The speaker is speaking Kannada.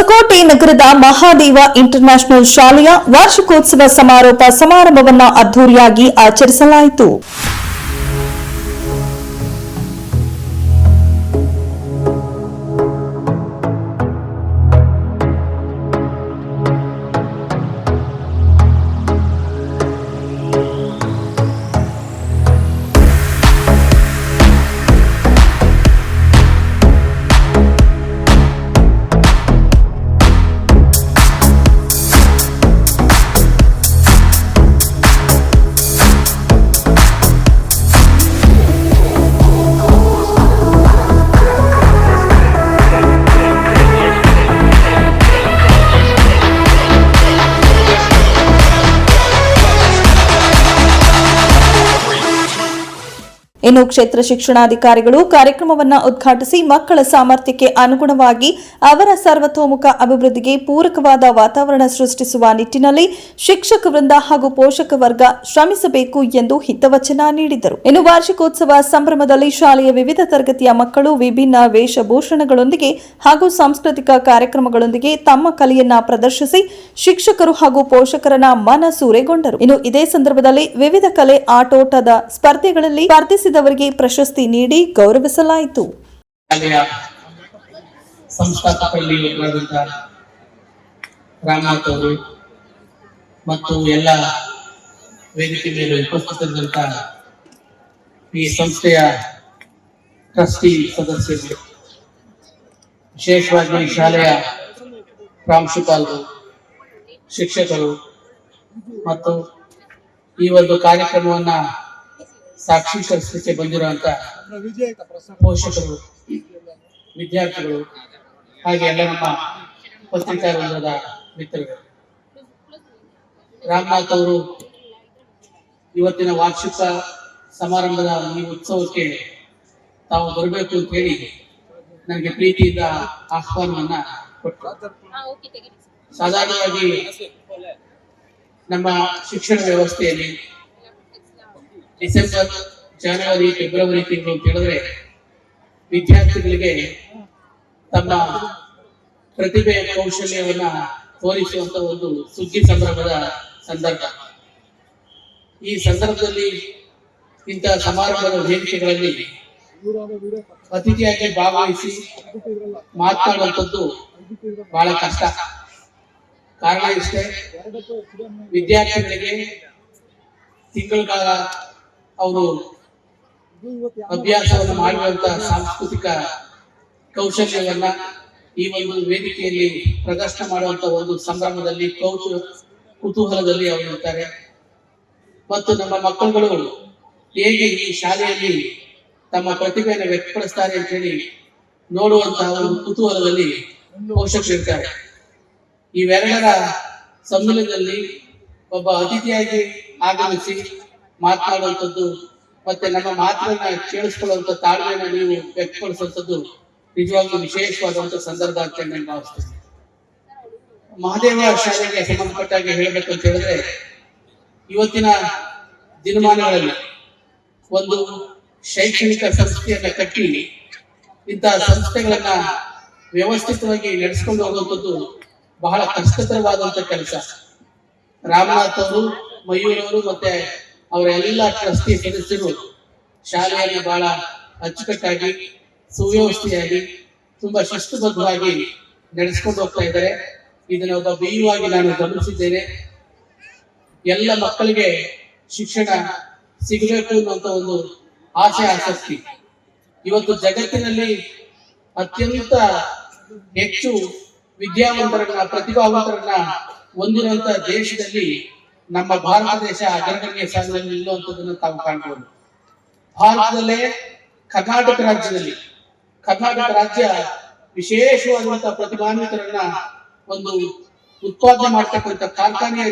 ಹೊಸಕೋಟೆ ನಗರದ ಮಹಾದೇವ ಇಂಟರ್ನ್ಯಾಷನಲ್ ಶಾಲೆಯ ವಾರ್ಷಿಕೋತ್ಸವ ಸಮಾರೋಪ ಸಮಾರಂಭವನ್ನು ಅದ್ದೂರಿಯಾಗಿ ಆಚರಿಸಲಾಯಿತು. ಇನ್ನು ಕ್ಷೇತ್ರ ಶಿಕ್ಷಣಾಧಿಕಾರಿಗಳು ಕಾರ್ಯಕ್ರಮವನ್ನು ಉದ್ಘಾಟಿಸಿ ಮಕ್ಕಳ ಸಾಮರ್ಥ್ಯಕ್ಕೆ ಅನುಗುಣವಾಗಿ ಅವರ ಸರ್ವತೋಮುಖ ಅಭಿವೃದ್ಧಿಗೆ ಪೂರಕವಾದ ವಾತಾವರಣ ಸೃಷ್ಟಿಸುವ ನಿಟ್ಟಿನಲ್ಲಿ ಶಿಕ್ಷಕ ವೃಂದ ಹಾಗೂ ಪೋಷಕ ವರ್ಗ ಶ್ರಮಿಸಬೇಕು ಎಂದು ಹಿತವಚನ ನೀಡಿದರು. ಇನ್ನು ವಾರ್ಷಿಕೋತ್ಸವ ಸಂಭ್ರಮದಲ್ಲಿ ಶಾಲೆಯ ವಿವಿಧ ತರಗತಿಯ ಮಕ್ಕಳು ವಿಭಿನ್ನ ವೇಷಭೂಷಣಗಳೊಂದಿಗೆ ಹಾಗೂ ಸಾಂಸ್ಕೃತಿಕ ಕಾರ್ಯಕ್ರಮಗಳೊಂದಿಗೆ ತಮ್ಮ ಕಲೆಯನ್ನ ಪ್ರದರ್ಶಿಸಿ ಶಿಕ್ಷಕರು ಹಾಗೂ ಪೋಷಕರನ್ನ ಮನಸೂರೆಗೊಂಡರು. ಇನ್ನು ಇದೇ ಸಂದರ್ಭದಲ್ಲಿ ವಿವಿಧ ಕಲೆ ಆಟೋಟದ ಸ್ಪರ್ಧೆಗಳಲ್ಲಿ ಸ್ಪರ್ಧಿಸಿದವರಿಗೆ ಪ್ರಶಸ್ತಿ ನೀಡಿ ಗೌರವಿಸಲಾಯಿತು. ಮತ್ತು ಎಲ್ಲ ವೇದಿಕೆ ಮೇಲೆ ಉಪಸ್ಥಿತರಿದ್ದಂಥ ಈ ಸಂಸ್ಥೆಯ ಟ್ರಸ್ಟಿ ಸದಸ್ಯರು, ವಿಶೇಷವಾಗಿ ಶಾಲೆಯ ಪ್ರಾಂಶುಪಾಲರು, ಶಿಕ್ಷಕರು ಮತ್ತು ಈ ಒಂದು ಕಾರ್ಯಕ್ರಮವನ್ನ ಸಾಕ್ಷೀಕರಿಸಲಿಕ್ಕೆ ಬಂದಿರುವಂತ ಪೋಷಕರು, ವಿದ್ಯಾರ್ಥಿಗಳು ಹಾಗೆ ಎಲ್ಲ ನಮ್ಮ ಪತ್ರಿಕಾ ವೃಂದದ ಮಿತ್ರರು. ರಾಮನಾಥ್ ಅವರು ಇವತ್ತಿನ ವಾರ್ಷಿಕ ಸಮಾರಂಭದ ಈ ಉತ್ಸವಕ್ಕೆ ತಾವು ಬರಬೇಕು ಅಂತ ಹೇಳಿ ನನಗೆ ಪ್ರೀತಿಯಿಂದ ಆಹ್ವಾನವನ್ನ ಕೊಟ್ಟರು. ಸಾಧಾರಣವಾಗಿ ನಮ್ಮ ಶಿಕ್ಷಣ ವ್ಯವಸ್ಥೆಯಲ್ಲಿ ಡಿಸೆಂಬರ್ ಜನವರಿ, ಫೆಬ್ರವರಿ ತಿಂಗಳು ಅಂತ ವಿದ್ಯಾರ್ಥಿಗಳಿಗೆ ತಮ್ಮ ಪ್ರತಿಭೆ, ಕೌಶಲ್ಯವನ್ನ ತೋರಿಸುವಂತ ಒಂದು ಸುಗ್ಗಿ ಸಂದರ್ಭದ ಸಂದರ್ಭ. ಈ ಸಂದರ್ಭದಲ್ಲಿ ಇಂತಹ ಸಮಾರಂಭದ ವೇದಿಕೆಗಳಲ್ಲಿ ಅತಿಥಿಯಾಗಿ ಭಾಗವಹಿಸಿ ಮಾತನಾಡುವಂಥದ್ದು ಬಹಳ ಕಷ್ಟ. ಕಾರಣ ಇಷ್ಟೇ, ವಿದ್ಯಾರ್ಥಿಗಳಿಗೆ ತಿಂಗಳ ಕಾಲ ಅವರು ಅಭ್ಯಾಸವನ್ನು ಮಾಡುವಂತಹ ಸಾಂಸ್ಕೃತಿಕ ಕೌಶಲ್ಯವನ್ನ ಈ ಒಂದು ವೇದಿಕೆಯಲ್ಲಿ ಪ್ರದರ್ಶನ ಮಾಡುವಂತ ಒಂದು ಸಂಭ್ರಮದಲ್ಲಿ ಕೌಶ ಕುತೂಹಲದಲ್ಲಿ ಅವರು ಇರ್ತಾರೆ. ಮತ್ತು ನಮ್ಮ ಮಕ್ಕಳುಗಳು ಹೇಗೆ ಈ ಶಾಲೆಯಲ್ಲಿ ತಮ್ಮ ಪ್ರತಿಭೆಯನ್ನು ವ್ಯಕ್ತಪಡಿಸ್ತಾರೆ ಅಂತ ಹೇಳಿ ನೋಡುವಂತಹ ಒಂದು ಕುತೂಹಲದಲ್ಲಿ ಪೋಷಕರಿರ್ತಾರೆ ಇವೆರಡರ ಸಮ್ಮಿಲನದಲ್ಲಿ ಒಬ್ಬ ಅತಿಥಿಯಾಗಿ ಆಗಮಿಸಿ ಮಾತನಾಡುವಂಥದ್ದು ಮತ್ತೆ ನಮ್ಮ ಮಾತನ್ನ ಕೇಳಿಸ್ಕೊಳ್ಳುವಂತ ತಾಳ್ಮೆಯನ್ನು ನೀವು ವ್ಯಕ್ತಪಡಿಸುವಂಥದ್ದು ನಿಜವಾಗ್ಲೂ ವಿಶೇಷವಾದಂತ ಸಂದರ್ಭ ಅಂತ ನಾನು ಭಾವಿಸ್ತೇನೆ. ಮಹಾದೇವ ಶಾಲೆಗೆ ಸಂಬಂಧಪಟ್ಟಾಗಿ ಹೇಳಬೇಕು ಅಂತ ಹೇಳಿದ್ರೆ, ಇವತ್ತಿನ ದಿನಮಾನಗಳಲ್ಲಿ ಒಂದು ಶೈಕ್ಷಣಿಕ ಸಂಸ್ಥೆಯನ್ನ ಕಟ್ಟಿ ಇಂತಹ ಸಂಸ್ಥೆಗಳನ್ನ ವ್ಯವಸ್ಥಿತವಾಗಿ ನಡೆಸ್ಕೊಂಡು ಹೋಗುವಂಥದ್ದು ಬಹಳ ಕಷ್ಟಕರವಾದಂತ ಕೆಲಸ. ರಾಮನಾಥ್ ಅವರು ಮಯೂರವರು ಮತ್ತೆ ಅವರ ಎಲ್ಲ ಟ್ರಸ್ಟಿ ಸದಸ್ಯರು ಶಾಲೆಯನ್ನು ಬಹಳ ಅಚ್ಚುಕಟ್ಟಾಗಿ, ಸುವ್ಯವಸ್ಥೆಯಾಗಿ, ತುಂಬಾ ಶಿಸ್ತುಬದ್ಧವಾಗಿ ನಡೆಸ್ಕೊಂಡು ಹೋಗ್ತಾ ಇದ್ದಾರೆ. ಇದನ್ನ ಒಬ್ಬ ಬಿಯುವಾಗಿ ನಾನು ಗಮನಿಸಿದ್ದೇನೆ. ಎಲ್ಲ ಮಕ್ಕಳಿಗೆ ಶಿಕ್ಷಣ ಸಿಗಬೇಕು ಅನ್ನುವಂತ ಒಂದು ಆಸೆ, ಆಸಕ್ತಿ. ಇವತ್ತು ಜಗತ್ತಿನಲ್ಲಿ ಅತ್ಯಂತ ಹೆಚ್ಚು ವಿದ್ಯಾವಂತರನ್ನ, ಪ್ರತಿಭಾವಂತರನ್ನ ಹೊಂದಿರುವಂತ ದೇಶದಲ್ಲಿ ನಮ್ಮ ಭಾರತ ದೇಶ ಅಗ್ರಗಣ್ಯ ಸ್ಥಾನದಲ್ಲಿ ನಿಲ್ಲುವಂಥದ್ದನ್ನು ತಾವು ಕಾಣಬಹುದು ಭಾರತದಲ್ಲೇ ಕರ್ನಾಟಕ ರಾಜ್ಯದಲ್ಲಿ, ಕರ್ನಾಟಕ ರಾಜ್ಯ ವಿಶೇಷವಾದಂತಹ ಪ್ರತಿಭಾನ್ವಿತರನ್ನ ಒಂದು ಉತ್ಪಾದನೆ ಮಾಡ್ತಕ್ಕಂಥ ಕಾರ್ಖಾನೆಯ